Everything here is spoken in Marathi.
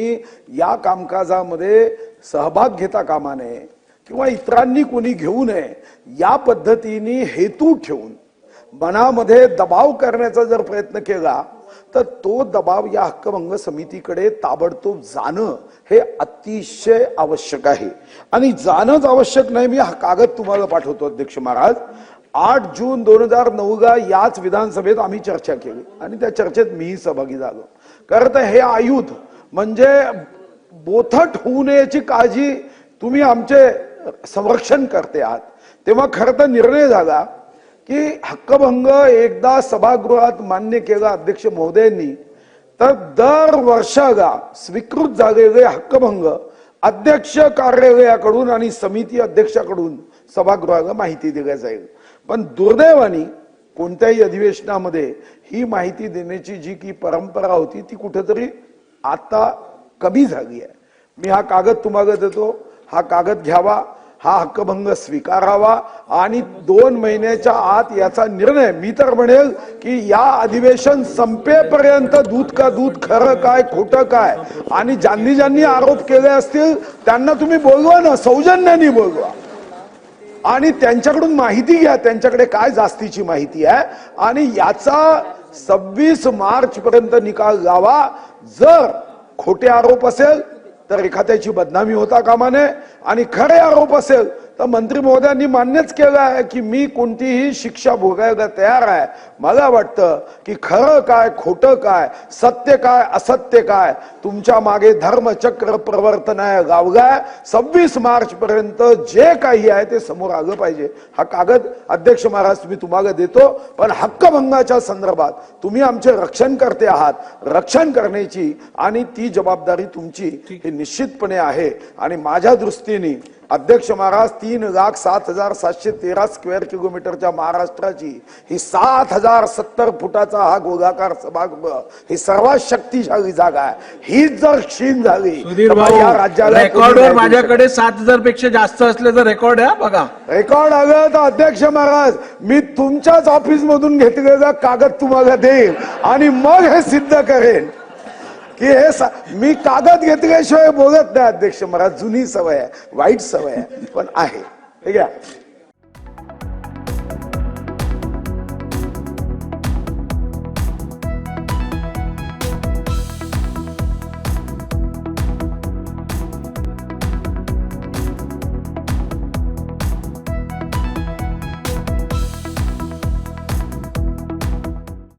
या कामकाजामध्ये सहभाग घेता कामा नये किंवा इतरांनी कोणी घेऊ नये या पद्धतीने हेतू ठेवून मनामध्ये दबाव करण्याचा जर प्रयत्न केला तर तो दबाव या हक्कभंग समितीकडे ताबडतोब जाणं हे अतिशय आवश्यक आहे. आणि जाणंच आवश्यक नाही मी हा कागद तुम्हाला पाठवतो अध्यक्ष महाराज. आठ जून दोन हजार नऊला याच विधानसभेत आम्ही चर्चा केली आणि त्या चर्चेत मीही सहभागी झालो. कारण तर हे आयुध म्हणजे बोथट होऊ नयेची काळजी तुम्ही आमचे संरक्षण करते आहात. तेव्हा खरं तर निर्णय झाला की हक्कभंग एकदा सभागृहात मान्य केला अध्यक्ष महोदयांनी तर दर वर्षाला स्वीकृत झालेले हक्कभंग अध्यक्ष कार्यालयाकडून आणि समिती अध्यक्षाकडून सभागृहाला माहिती दिल्या जाईल. पण दुर्दैवाने कोणत्याही अधिवेशनामध्ये ही माहिती देण्याची जी की परंपरा होती ती कुठेतरी आता कमी झाली आहे. मी हा कागद तुम्हाला देतो हा कागद घ्यावा हा हक्कभंग स्वीकारावा आणि दोन महिन्याच्या आत याचा निर्णय मी तर म्हणेल की या अधिवेशन संपेपर्यंत दूध का दूध खरं काय खोटं काय आणि ज्यांनी ज्यांनी आरोप केले असतील त्यांना तुम्ही बोलवा ना सौजन्याने बोलवा. आणि त्यांच्याकडून माहिती घ्या त्यांच्याकडे काय जास्तीची माहिती आहे आणि याचा सव्वीस मार्च पर्यंत निकाल लावा जर खोटे आरोप असेल तर एखाद्याची बदनामी होता कामा नये. आणि खरे आरोप असेल तर मंत्री महोदयांनी मान्यच केलं आहे की मी कोणतीही शिक्षा भोगायला तयार आहे. मला वाटतं की खरं काय खोटं काय सत्य काय असत्य काय तुमच्या मागे धर्मचक्र प्रवर्तन आहे गावगाय. सव्वीस मार्च पर्यंत जे काही आहे ते समोर आलं पाहिजे. हा कागद अध्यक्ष महाराज मी तुम्हाला देतो. पण हक्कभंगाच्या संदर्भात तुम्ही आमचे रक्षण करते आहात. रक्षण करण्याची आणि ती जबाबदारी तुमची ही निश्चितपणे आहे. आणि माझ्या दृष्टीने अध्यक्ष महाराज तीन लाख सात हजार सातशे तेरा स्क्वेअर किलोमीटरच्या महाराष्ट्राची ही सात हजार सत्तर फुटाचा हा गोलाकार सभागृह ही सर्वात शक्तिशाली जागा आहे. हीच जर क्षीण झाली तर या राज्याला रेकॉर्डवर देऊ माझ्याकडे सात हजारपेक्षा जास्त असल्याचं रेकॉर्ड आहे हा, बघा. रेकॉर्ड आलं तर अध्यक्ष महाराज मी तुमच्याच ऑफिस मधून घेतलेला कागद तुम्हाला देईल आणि मग हे सिद्ध करेन. की हे सा- मी कागद घेतल्याशिवाय बोलत नाही अध्यक्ष. मला जुनी सवय आहे वाईट सवय आहे पण आहे. ठीक आहे?